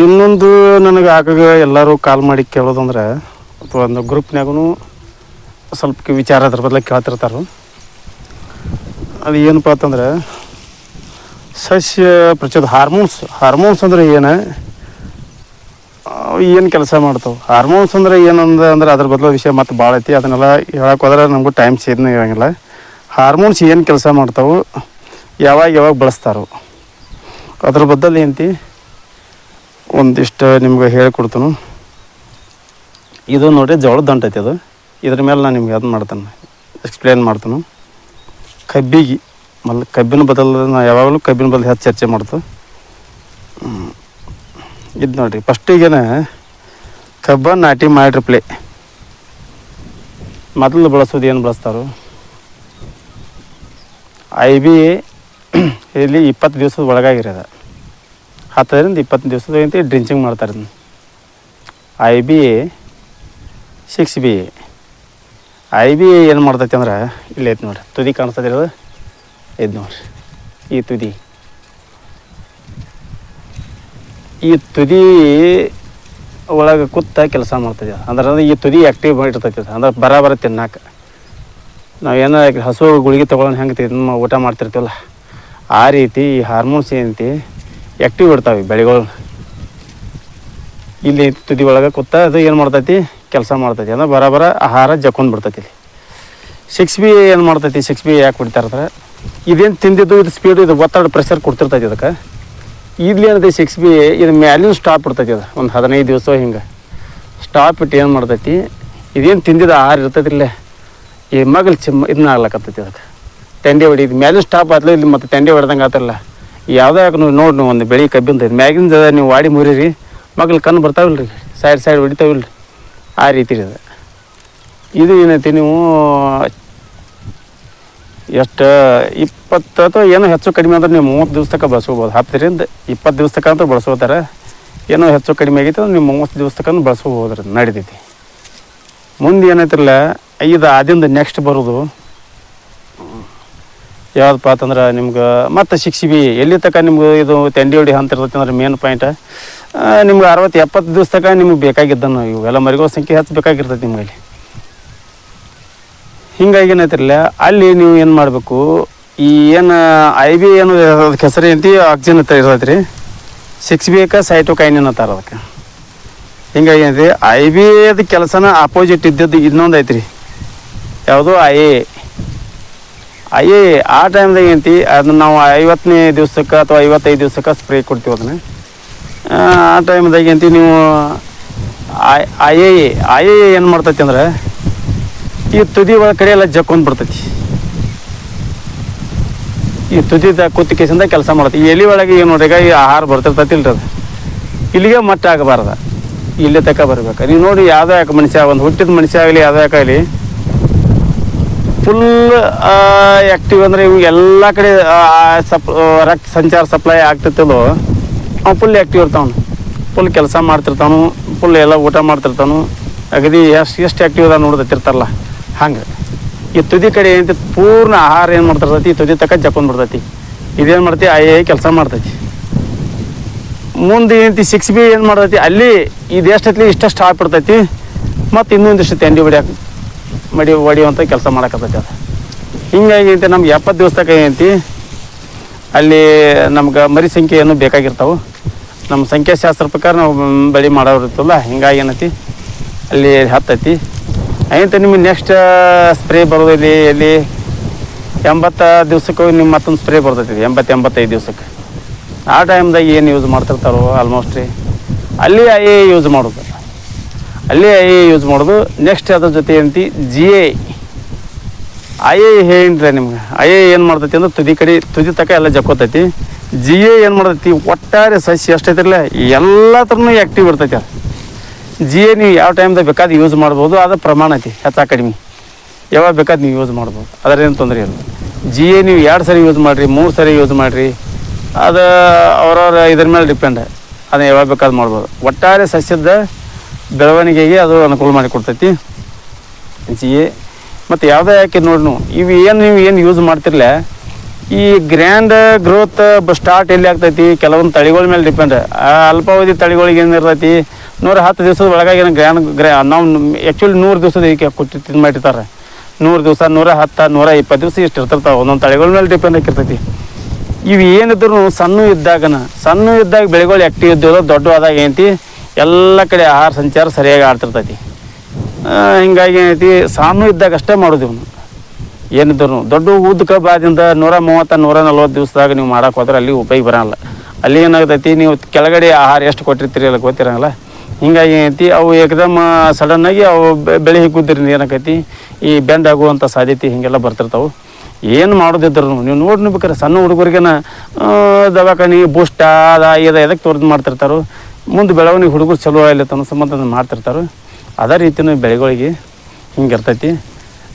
ಇನ್ನೊಂದು ನನಗೆ ಆಗಾಗ ಎಲ್ಲರೂ ಕಾಲ್ ಮಾಡಿ ಕೇಳೋದಂದ್ರೆ ಅಥವಾ ಒಂದು ಗ್ರೂಪ್ನಾಗೂ ಸ್ವಲ್ಪ ವಿಚಾರ ಅದ್ರ ಬದಲಾಗಿ ಕೇಳ್ತಿರ್ತಾರೆ. ಅದು ಏನಪ್ಪ ಅಂತಂದ್ರೆ ಸಸ್ಯ ಪ್ರಚೋದ ಹಾರ್ಮೋನ್ಸ್ ಹಾರ್ಮೋನ್ಸ್ ಅಂದ್ರೆ ಏನು? ಏನು ಕೆಲಸ ಮಾಡ್ತಾವೆ? ಹಾರ್ಮೋನ್ಸ್ ಅಂದ್ರೆ ಏನಂದ ಅಂದ್ರೆ ಅದ್ರ ಬದಲು ವಿಷಯ ಮತ್ತೆ ಭಾಳ ಐತಿ. ಅದನ್ನೆಲ್ಲ ಹೇಳಕ್ಕೆ ಹೋದ್ರೆ ನಮಗೂ ಟೈಮ್ ಸೇದ್ನ ಇರೋಂಗಿಲ್ಲ. ಹಾರ್ಮೋನ್ಸ್ ಏನು ಕೆಲಸ ಮಾಡ್ತಾವೆ? ಯಾವಾಗ ಯಾವಾಗ ಬಳಸ್ತಾರೋ? ಅದ್ರ ಬದಲು ಏನಂತಿ ಒಂದಿಷ್ಟು ನಿಮ್ಗೆ ಹೇಳಿಕೊಡ್ತೀನಿ. ಇದು ನೋಡಿ ಜೋಳದ ದಂಟ ಐತಿ ಅದು. ಇದ್ರ ಮೇಲೆ ನಾನು ನಿಮ್ಗೆ ಅದನ್ನ ಮಾಡ್ತೇನೆ. ಎಕ್ಸ್ಪ್ಲೇನ್ ಮಾಡ್ತೇನೆ. ಕಬ್ಬಿಗೆ, ಮಲ್ ಕಬ್ಬಿನ ಬದಲು ನಾನು ಯಾವಾಗಲೂ ಕಬ್ಬಿನ ಬದಲು ಹೆಚ್ಚು ಚರ್ಚೆ ಮಾಡ್ತು ಇದು ನೋಡಿರಿ ಫಸ್ಟಿಗೇನೆ ಕಬ್ಬ ನಾಟಿ ಮಾಡಿರಿ ಪ್ಲೇ ಮೊದಲು ಬಳಸೋದು ಏನು ಬಳಸ್ತಾರೋ? ಐ ಬಿ ಇಲ್ಲಿ ಇಪ್ಪತ್ತು ದಿವಸದ ಒಳಗಾಗಿರೋದ. ಹತ್ತರಿಂದ ಇಪ್ಪತ್ತು ದಿವಸದ ಅಂತ ಡ್ರಿಂಚಿಂಗ್ ಮಾಡ್ತಾರೆ I B A six B A. I B A ಏನು ಮಾಡ್ತೈತಿ ಅಂದ್ರೆ, ಇಲ್ಲಿ ಐತೆ ನೋಡ್ರಿ, ತುದಿ ಕಾಣಿಸ್ತದೆ ಇದು ನೋಡ್ರಿ, ಈ ತುದಿ. ಈ ತುದಿ ಒಳಗೆ ಕೂತ ಕೆಲಸ ಮಾಡ್ತದೆ ಅಂದ್ರೆ ಅದು ಈ ತುದಿ ಆ್ಯಕ್ಟಿವ್ ಮಾಡಿರ್ತೈತಿ ಅದು. ಅಂದ್ರೆ ಬರಾಬರ ತಿನ್ನಾಕ. ನಾವು ಏನೋ ಹಸು ಗುಳಿಗೆ ತೊಗೊಳೋಣ ಹೆಂಗೆ ತಿನ್ನ ಊಟ ಮಾಡ್ತಿರ್ತೀವಲ್ಲ, ಆ ರೀತಿ ಈ ಹಾರ್ಮೋನ್ಸ್ ಏನೈತಿ ಆ್ಯಕ್ಟಿವ್ ಇರ್ತಾವೆ ಬೆಳೆಗಳು. ಇಲ್ಲಿ ತುದಿ ಒಳಗೆ ಕೂತ ಅದು ಏನು ಮಾಡ್ತೈತಿ? ಕೆಲಸ ಮಾಡ್ತೈತಿ. ಅಂದ್ರೆ ಬರಾಬರ ಆಹಾರ ಜಕ್ಕೊಂಡು ಬಿಡ್ತೈತಿ ಇಲ್ಲಿ. ಸಿಕ್ಸ್ ಬಿ ಏನು ಮಾಡ್ತೈತಿ? ಸಿಕ್ಸ್ ಬಿ ಯಾಕೆ ಬಿಡ್ತಾ ಇರ್ತಾರೆ ಇದೇನು ತಿಂದಿದ್ದು, ಇದು ಸ್ಪೀಡ್ ಇದು ಒತ್ತಡ ಪ್ರೆಷರ್ ಕೊಡ್ತಿರ್ತೈತಿ ಅದಕ್ಕೆ ಇಲ್ಲಿ ಏನೈತಿ ಸಿಕ್ಸ್ ಬಿ ಇದು ಮ್ಯಾಲಿನ ಸ್ಟಾಪ್ ಬಿಡ್ತೈತಿ ಅದು. ಒಂದು ಹದಿನೈದು ದಿವಸ ಹಿಂಗೆ. ಸ್ಟಾಪ್ ಇಟ್ಟು ಏನು ಮಾಡ್ತೈತಿ? ಇದೇನು ತಿಂದಿದ್ದು ಆಹಾರ ಇರ್ತೈತಿ ಇಲ್ಲೇ. ಈ ಮಗಲ್ ಚಿಮ್ಮ ಇದನ್ನ ಆಗ್ಲಕತ್ತೈತಿ ಅದಕ್ಕೆ ತೆಂಡಿ ಹೊಡಿ ಇದು ಮ್ಯಾಲಿನ ಸ್ಟಾಪ್ ಆತ್ಲ ಇಲ್ಲಿ ಮತ್ತೆ ತಂಡೆ ಹೊಡೆದಂಗೆ ಆತಲ್ಲ. ಯಾವುದೇ ನೀವು ನೋಡಿ ನೀವು ಒಂದು ಬೆಳೆ ಕಬ್ಬಿಂದ ಮ್ಯಾಗಿನ ಮ್ಯಾಗಿಂದ ನೀವು ವಾಡಿ ಮುರಿರಿ ಮಗಲ್ ಕಣ್ಣು ಬರ್ತಾವಿಲ್ಲ ರೀ ಸೈಡ್ ಸೈಡ್ ಹೊಡಿತಾವಿಲ್ಲ ರೀ ಆ ರೀತಿ ಅದು ಇದು ಏನೈತಿ ನೀವು, ಎಷ್ಟು ಇಪ್ಪತ್ತು ಅಥವಾ ಏನೋ ಹೆಚ್ಚು ಕಡಿಮೆ ಅಂದ್ರೆ ನೀವು ಮೂವತ್ತು ದಿವಸ ತನಕ ಬಳಸ್ಕೋಬೋದು. ಹತ್ತರಿಂದ ಇಪ್ಪತ್ತು ದಿವಸ ತನಕ ಅಂತ ಬಳಸ್ಕೋತಾರೆ. ಏನೋ ಹೆಚ್ಚು ಕಡಿಮೆ ಆಗೈತೆ ಅಂದ್ರೆ ನೀವು ಮೂವತ್ತು ದಿವಸ ತನಕ ಬಳಸ್ಕೋಬೋದು ರೀ ಮುಂದೆ ಏನೈತಿರಲ್ಲ ಇದು ಆದಿಂದ ನೆಕ್ಸ್ಟ್ ಬರೋದು. ಯಾವುದಪ್ಪ ಅಂತಂದ್ರೆ ನಿಮ್ಗೆ ಮತ್ತೆ ಸಿಕ್ಸ್ ಬಿ ಎಲ್ಲಿ ತನಕ ನಿಮ್ಗೆ ಇದು ತೆಂಡಿ ಹೊಡಿ ಅಂತ ಇರ್ತೈತಿ ಅಂದ್ರೆ ಮೇನ್ ಪಾಯಿಂಟ್ ನಿಮ್ಗೆ ಅರವತ್ತು ಎಪ್ಪತ್ತು ದಿವಸ ತನಕ ನಿಮ್ಗೆ ಬೇಕಾಗಿದ್ದನ್ನು ಇವೆಲ್ಲ ಮರಿಗೋ ಸಂಖ್ಯೆ ಹೆಚ್ಚು ಬೇಕಾಗಿರ್ತೈತಿ ನಿಮ್ಗೆ ಅಲ್ಲಿ. ಹಿಂಗಾಗಿ ಏನೈತಿರಲ್ಲ ಅಲ್ಲಿ ನೀವು ಏನು ಮಾಡಬೇಕು, ಈ ಏನು ಐ ಬಿ ಏನು ಅದಕ್ಕೆ ಹೆಸರು ಏನು ಆಕ್ಸಿಜನ್ ಅಂತ ಇರ್ತೈತೆ ರೀ ಸಿಕ್ಸ್ ಬಿ ಕ ಸೈಟೋಕೈನ್ ಅನ್ನತ್ತಾರ ಅದಕ್ಕೆ. ಹಿಂಗಾಗಿ ಏನೈತಿ ಐ ಬಿ ಅದ ಕೆಲಸನ ಅಪೋಸಿಟ್ ಇದ್ದದ್ದು ಇನ್ನೊಂದು ಐತ್ರಿ. ಯಾವುದು ಐ ಎ ಆ ಟೈಮ್ದಾಗ ಏನೈತಿ, ಅದನ್ನ ನಾವು ಐವತ್ತನೇ ದಿವ್ಸಕ್ಕೆ ಅಥವಾ ಐವತ್ತೈದು ದಿವ್ಸಕ್ಕೆ ಸ್ಪ್ರೇ ಕೊಡ್ತೀವಿ ಅದನ್ನ. ಆ ಟೈಮ್ದಾಗ ಏನಂತಿ ನೀವು ಐ ಎ ಎ ಏನು ಮಾಡ್ತೈತಿ ಅಂದ್ರೆ, ಈ ತುದಿ ಒಳಗೆ ಕಡೆ ಎಲ್ಲ ಜಕ್ಕೊಂಡು ಬಿಡ್ತೈತಿ. ಈ ತುದಿದ ಕೇಸಿಂದ ಕೆಲಸ ಮಾಡುತ್ತೆ. ಈ ಎಲಿ ಒಳಗೆ ಏನು ನೋಡ್ರಿ, ಈಗ ಈ ಆಹಾರ ಬರ್ತಿರ್ತೈತಿ ಇಲ್ರಿ ಅದು. ಇಲ್ಲಿಗೆ ಮಟ್ಟ ಆಗಬಾರ್ದ. ಇಲ್ಲೇ ತಕ ಬರ್ಬೇಕು. ನೀವು ನೋಡಿ ಯಾವುದೇ ಯಾಕೆ ಮನುಷ್ಯ, ಒಂದು ಹುಟ್ಟಿದ ಮನುಷ್ಯ ಆಗಲಿ, ಯಾವುದೇ ಆಗಲಿ ಫುಲ್ ಆ್ಯಕ್ಟಿವ್ ಅಂದರೆ ಇವು ಎಲ್ಲ ಕಡೆ ಸಪ್ ರಕ್ತ ಸಂಚಾರ ಸಪ್ಲೈ ಆಗ್ತಿರ್ತದೋ ಅವ್ನು ಫುಲ್ ಆ್ಯಕ್ಟಿವ್ ಇರ್ತಾವನು ಫುಲ್ ಕೆಲಸ ಮಾಡ್ತಿರ್ತಾನು ಫುಲ್ ಎಲ್ಲ ಊಟ ಮಾಡ್ತಿರ್ತಾನು ಅಗದಿ ಎಷ್ಟು ಎಷ್ಟು ಆ್ಯಕ್ಟಿವ್ ಅದ ನೋಡ್ತಿರ್ತಾರಲ್ಲ ಹಂಗೆ. ಈ ತುದಿ ಕಡೆ ಏನಂತ ಪೂರ್ಣ ಆಹಾರ ಏನು ಮಾಡ್ತಿರ್ತೈತಿ ಈ ತುದಿ ತಕ್ಕ ಜಕ್ಕೊಂಡ್ ಬಿಡ್ತೈತಿ. ಇದೇನು ಮಾಡ್ತಿ ಐ ಕೆಲಸ ಮಾಡ್ತೈತಿ. ಮುಂದೆ ಏನಂತಿ ಸಿಕ್ಸ್ ಬಿ ಏನು ಮಾಡ್ತೈತಿ ಅಲ್ಲಿ ಇದು ಎಷ್ಟೈತಿ ಇಷ್ಟ ಸ್ಟಾಪ್ ಬಿಡ್ತೈತಿ ಮತ್ತು ಇನ್ನೊಂದಿಷ್ಟು ತೆಂಡಿ ಹೊಡ್ಯಾಕ ಮಡಿ ಹೊಡಿಯುವಂಥ ಕೆಲಸ ಮಾಡಕತ್ತೈತಿ ಅದು. ಹಿಂಗಾಗಿ ಅಂತ ನಮ್ಗೆ ಎಪ್ಪತ್ತು ದಿವಸದಾಗ ಏನೈತಿ ಅಲ್ಲಿ ನಮ್ಗೆ ಮರಿ ಸಂಖ್ಯೆ ಏನು ಬೇಕಾಗಿರ್ತಾವೆ. ನಮ್ಮ ಸಂಖ್ಯಾಶಾಸ್ತ್ರ ಪ್ರಕಾರ ನಾವು ಬೆಳೆ ಮಾಡೋರು ಹಿಂಗಾಗಿ ಏನೈತಿ, ಅಲ್ಲಿ ಹತ್ತೈತಿ. ainತ ನಿಮಗೆ ನೆಕ್ಸ್ಟ್ ಸ್ಪ್ರೇ ಬರೋದು ಇಲ್ಲಿ ಎಲ್ಲಿ? ಎಂಬತ್ತು ದಿವ್ಸಕ್ಕೆ ನಿಮ್ಮ ಮತ್ತೊಂದು ಸ್ಪ್ರೇ ಬರ್ತೈತಿ, ಎಂಬತ್ತು ಎಂಬತ್ತೈದು ದಿವ್ಸಕ್ಕೆ. ಆ ಟೈಮ್ದಾಗ ಏನು ಯೂಸ್ ಮಾಡ್ತಿರ್ತಾರೋ ಆಲ್ಮೋಸ್ಟ್ ಅಲ್ಲಿ ಐ ಯೂಸ್ ಮಾಡೋದು. ಅಲ್ಲಿ ಐ ಎ ಯೂಸ್ ಮಾಡೋದು. ನೆಕ್ಸ್ಟ್ ಅದ್ರ ಜೊತೆ ಏನಂತಿ? ಜಿ ಎ ಐ ಎ ಹೇಳಿದ್ರೆ ನಿಮ್ಗೆ. ಐ ಎ ಏನು ಮಾಡ್ತೈತಿ ಅಂದ್ರೆ ತುದಿ ಕಡೆ, ತುದಿ ತಕ ಎಲ್ಲ ಜಕ್ಕೋತೈತಿ. ಜಿ ಎ ಏನು ಮಾಡ್ತೈತಿ? ಒಟ್ಟಾರೆ ಸಸ್ಯ ಎಷ್ಟೈತಿರಲ್ಲ ಎಲ್ಲ ಥರನೂ ಆ್ಯಕ್ಟಿವ್ ಇರ್ತೈತಿ ಅದು. ಜಿ ಎ ನೀವು ಯಾವ ಟೈಮ್ದಾಗ ಬೇಕಾದ್ರೆ ಯೂಸ್ ಮಾಡ್ಬೋದು. ಅದು ಪ್ರಮಾಣ ಐತಿ, ಹೆಚ್ಚು ಕಡಿಮೆ. ಯಾವಾಗ ಬೇಕಾದ್ರೆ ನೀವು ಯೂಸ್ ಮಾಡ್ಬೋದು. ಅದರೇನು ತೊಂದರೆ ಇಲ್ಲ. ಜಿ ಎ ನೀವು ಎರಡು ಸರಿ ಯೂಸ್ ಮಾಡಿರಿ, ಮೂರು ಸರಿ ಯೂಸ್ ಮಾಡಿರಿ. ಅದು ಅವ್ರವ್ರ ಇದ್ರ ಮೇಲೆ ಡಿಪೆಂಡ್ ಅದನ್ನು ಯಾವಾಗ ಬೇಕಾದ್ರೆ ಮಾಡ್ಬೋದು. ಒಟ್ಟಾರೆ ಸಸ್ಯದ ಬೆಳವಣಿಗೆಗೆ ಅದು ಅನುಕೂಲ ಮಾಡಿ ಕೊಡ್ತೈತಿ. ಜಿ ಮತ್ತು ಯಾವುದೇ ಯಾಕೆ ನೋಡನು, ಇವು ಏನು ನೀವು ಏನು ಯೂಸ್ ಮಾಡ್ತಿರಲ್ಲ ಈ ಗ್ರ್ಯಾಂಡ್ ಗ್ರೋತ್ ಸ್ಟಾರ್ಟ್ ಎಲ್ಲಿ ಆಗ್ತೈತಿ, ಕೆಲವೊಂದು ತಳಿಗಳ ಮೇಲೆ ಡಿಪೆಂಡ್ ಅಲ್ಪಾವಧಿ ತಳಿಗಳಿಗೆ ಏನಿರ್ತೈತಿ ನೂರ ಹತ್ತು ದಿವಸದ ಒಳಗಾಗಿ ಗ್ರ್ಯಾಂಡ್ ಗ್ರ್ಯಾ ನಾವು ಆ್ಯಕ್ಚುಲಿ ನೂರು ದಿವಸದ ಈಗ ಕೊಟ್ಟು ತಿಂದು ಮಾಡಿರ್ತಾರೆ. ನೂರು ದಿವಸ, ನೂರ ಹತ್ತು, ನೂರ ಇಪ್ಪತ್ತು ದಿವಸ ಇಷ್ಟು ಇರ್ತಿರ್ತಾವೆ, ಒಂದೊಂದು ತಳಿಗಳ ಮೇಲೆ ಡಿಪೆಂಡ್ ಆಗಿರ್ತೈತಿ ಇವು ಏನಿದ್ರು ಸಣ್ಣ ಇದ್ದಾಗನ, ಸಣ್ಣ ಇದ್ದಾಗ ಬೆಳೆಗಳು ಆ್ಯಕ್ಟಿವ್ ಇದ್ದಿಲ್ಲ ದೊಡ್ಡ ಆದಾಗ ಎಲ್ಲ ಕಡೆ ಆಹಾರ ಸಂಚಾರ ಸರಿಯಾಗಿ ಆಡ್ತಿರ್ತೈತಿ. ಹಿಂಗಾಗಿ ಏನೈತಿ ಸಣ್ಣ ಇದ್ದಾಗ ಅಷ್ಟೇ ಮಾಡೋದು ಇವನು. ಏನಿದ್ರು ದೊಡ್ಡ ಉದ್ದಕ ಬಾದಿಂದ ನೂರ ಮೂವತ್ತ, ನೂರ ನಲ್ವತ್ತು ದಿವಸದಾಗ ನೀವು ಮಾಡೋಕೆ ಹೋದ್ರೆ ಅಲ್ಲಿ ಉಪಯೋಗ ಬರಲ್ಲ. ಅಲ್ಲಿ ಏನಾಗ್ತೈತಿ, ನೀವು ಕೆಳಗಡೆ ಆಹಾರ ಎಷ್ಟು ಕೊಟ್ಟಿರ್ತೀರಿ ಅಲ್ಲ ಗೊತ್ತಿರಂಗಿಲ್ಲ. ಹಿಂಗಾಗಿ ಏನೈತಿ ಅವು ಏಕದಮ್ ಸಡನ್ನಾಗಿ ಅವು ಬೆಳೆ ಹಿಗ್ಗುದ್ರಿಂದ ಏನಾಕೈತಿ, ಈ ಬೆಂಡ್ ಆಗುವಂಥ ಸಾಧ್ಯತೆ ಹಿಂಗೆಲ್ಲ ಬರ್ತಿರ್ತಾವೆ. ಏನು ಮಾಡೋದಿದ್ರು ನೀವು ನೋಡಿ ಬೇಕಾರೆ, ಸಣ್ಣ ಹುಡುಗರಿಗೆನ ದವಾಖಾನೆ ಬೂಸ್ಟ ಅದ ಇದ ಎದಕ್ಕೆ ತೋರ್ದು ಮಾಡ್ತಿರ್ತಾರೋ. ಮುಂದೆ ಬೆಳವಣಿಗೆ ಹುಡುಗರು ಚಲೋ ಆಗಲಿ ಅನ್ನೋ ಸಂಬಂಧ ಮಾಡ್ತಿರ್ತಾರೆ. ಅದೇ ರೀತಿಯೂ ಬೆಳೆಗಳಿಗೆ ಹಿಂಗೆ ಇರ್ತೈತಿ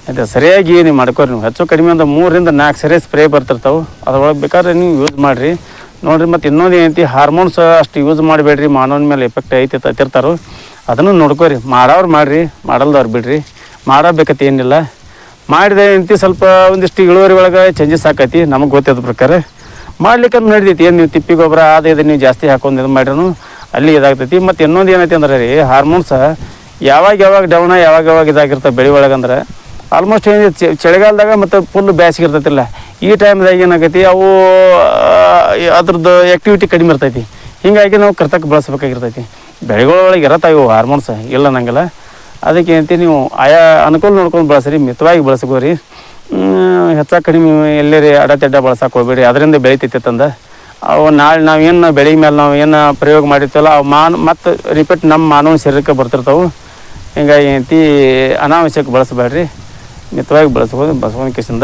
ಅದು ಸರಿಯಾಗಿ ನೀವು ಮಾಡ್ಕೊರಿ ನೀವು. ಹೆಚ್ಚು ಕಡಿಮೆ ಅಂದ್ರೆ ಮೂರರಿಂದ ನಾಲ್ಕು ಸರಿ ಸ್ಪ್ರೇ ಬರ್ತಿರ್ತಾವೆ. ಅದ್ರೊಳಗೆ ಬೇಕಾದ್ರೆ ನೀವು ಯೂಸ್ ಮಾಡಿರಿ. ನೋಡಿರಿ ಮತ್ತು ಇನ್ನೊಂದು ಏನೈತಿ, ಹಾರ್ಮೋನ್ಸ್ ಅಷ್ಟು ಯೂಸ್ ಮಾಡಬೇಡ್ರಿ. ಮಾನವನ ಮೇಲೆ ಎಫೆಕ್ಟ್ ಐತಿ ತತ್ತಿರ್ತಾರೋ ಅದನ್ನು ನೋಡ್ಕೊರಿ. ಮಾಡೋರು ಮಾಡಿರಿ, ಮಾಡಲ್ದವ್ರು ಬಿಡ್ರಿ. ಮಾಡಬೇಕತಿ ಏನಿಲ್ಲ. ಮಾಡಿದ ಏನೈತಿ, ಸ್ವಲ್ಪ ಒಂದಿಷ್ಟು ಇಳುವರಿ ಒಳಗೆ ಚೇಂಜಸ್ ಆಕೈತಿ. ನಮಗೆ ಗೊತ್ತಿದ್ದ ಪ್ರಕಾರ ಮಾಡ್ಲಿಕ್ಕೆ ನಡಿತೈತಿ ಏನು ನೀವು ತಿಪ್ಪಿ ಗೊಬ್ಬರ ಅದು ಇದು ನೀವು ಜಾಸ್ತಿ ಹಾಕೊಂಡು ಇದು ಮಾಡ್ರೂ ಅಲ್ಲಿ ಇದಾಗ್ತೈತಿ. ಮತ್ತು ಇನ್ನೊಂದು ಏನೈತಿ ಅಂದ್ರೆ ರೀ ಹಾರ್ಮೋನ್ಸ್ ಯಾವಾಗ ಯಾವಾಗ ಡೌನ ಯಾವಾಗ ಯಾವಾಗ ಇದಾಗಿರ್ತವೆ ಬೆಳೆ ಒಳಗಂದ್ರೆ ಆಲ್ಮೋಸ್ಟ್ ಏನು ಚಳಿಗಾಲದಾಗ ಮತ್ತು ಫುಲ್ ಬ್ಯಾಸಿಗೆ ಇರ್ತೈತಿಲ್ಲ. ಈ ಟೈಮ್ದಾಗ ಏನಾಗೈತಿ, ಅವು ಅದ್ರದ್ದು ಆ್ಯಕ್ಟಿವಿಟಿ ಕಡಿಮೆ ಇರ್ತೈತಿ. ಹೀಗಾಗಿ ನಾವು ಕೃತಕ ಬಳಸ್ಬೇಕಾಗಿರ್ತೈತಿ. ಬೆಳೆಗಳೊಳಗೆ ಇರತ್ತಾವ ಇವು ಹಾರ್ಮೋನ್ಸ್ ಇಲ್ಲ ಅನ್ನಂಗಿಲ್ಲ. ಅದಕ್ಕೆ ಏನಂತಿ, ನೀವು ಆಯಾ ಅನುಕೂಲ ನೋಡ್ಕೊಂಡು ಬಳಸ್ರಿ, ಮಿತವಾಗಿ ಬಳಸ್ಕೋರಿ ಹೆಚ್ಚಾಗಿ ಕಡಿಮೆ ಎಲ್ಲೇರಿ ಅಡತೆಡ್ಡ ಬಳಸಕ್ಕೆ ಹೋಗ್ಬೇಡಿ ಅದರಿಂದ ಬೆಳಿತೈತಿ ತಂದ ಅವು ನಾಳೆ ನಾವು ಏನು ಬೆಳೆ ಮೇಲೆ ನಾವು ಏನು ಪ್ರಯೋಗ ಮಾಡಿರ್ತೇವಲ್ಲ, ಅವು ಮಾನ್ ಮತ್ತು ರಿಪೀಟ್ ನಮ್ಮ ಮಾನವ ಶರೀರಕ್ಕೆ ಬರ್ತಿರ್ತಾವೆ. ಹಿಂಗಾಗಿ ಏನೈತಿ ಅನಾವಶ್ಯಕ ಬಳಸಬೇಡ್ರಿ. ಮಿತವಾಗಿ ಬಳಸ್ಬೋದು ಬಸವನ ಕಿಸಿಂದ.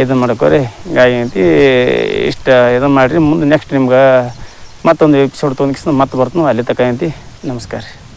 ಇದನ್ನು ಮಾಡ್ಕೋರಿ. ಹಿಂಗಾಗಿ ಏನೈತಿ ಇಷ್ಟ ಇದನ್ನು ಮಾಡಿರಿ. ಮುಂದೆ ನೆಕ್ಸ್ಟ್ ನಿಮ್ಗೆ ಮತ್ತೊಂದು ಎಪಿಸೋಡ್ ತೊಗೊಂಡು ಮತ್ತೆ ಬರ್ತೀನಿ. ಅಲ್ಲಿ ತಕ ಅಂತಿ. ನಮಸ್ಕಾರ ರೀ.